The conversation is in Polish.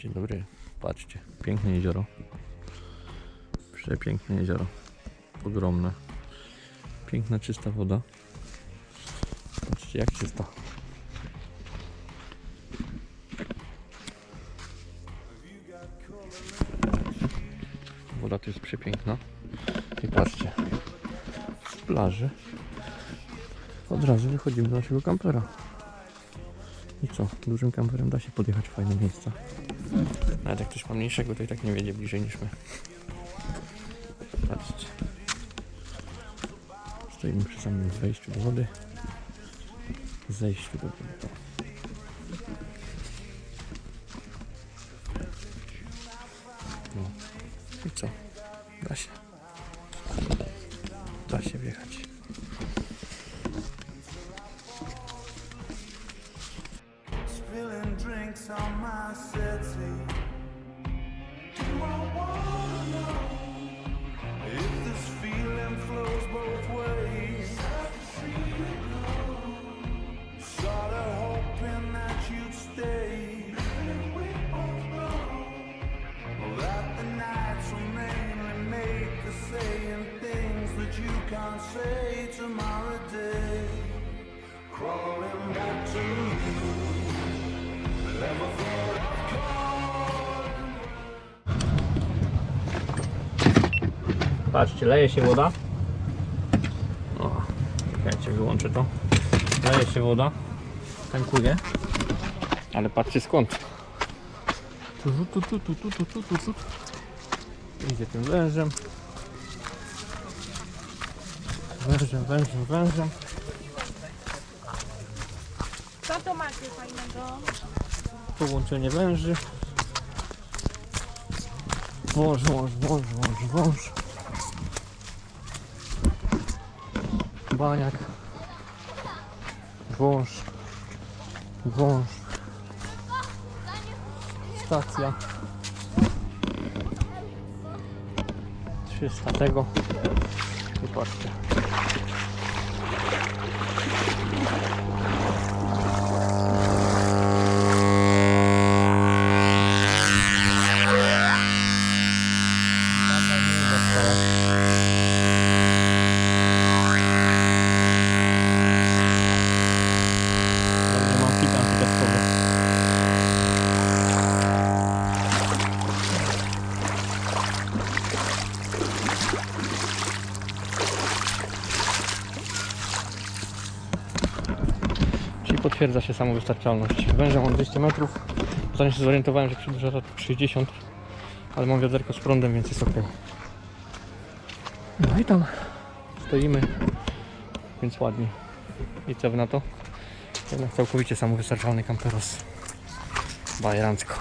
Dzień dobry. Patrzcie, piękne jezioro. Przepiękne jezioro. Ogromne. Piękna, czysta woda. Patrzcie, jak czysta. Woda tu jest przepiękna. I patrzcie, z plaży od razu wychodzimy do naszego kampera. I co? Dużym kamperem da się podjechać w fajne miejsca. Nawet jak ktoś ma mniejszego, to i tak nie wiedzie bliżej niż my. Patrzcie. Stoimy przy samym wejściu do wody. Zejściu do wody. No. I co? Da się. Da się wjechać. Can't say tomorrow day. Crawling Patrzcie, leje się woda. O, czekajcie, wyłączę to. Leje się woda. Tankuje. Ale patrzcie skąd. Tu, tu, tu, tu, tu, tu, tu, tu, tu. Idzie tym wężem. Wężem, wężem, wężem. Co to macie fajnego? Połączenie węży. Wąż, wąż, wąż, wąż, wąż. Baniak. Wąż. Wąż. Stacja. 300 tego. I. potwierdza się samowystarczalność. Węża mam 200 metrów. Zanim się zorientowałem, że przedłuża to 60, ale mam wiaderko z prądem, więc jest ok. No i tam stoimy, więc ładnie. I co na to? Jednak całkowicie samowystarczalny kamperos. Bajerancko.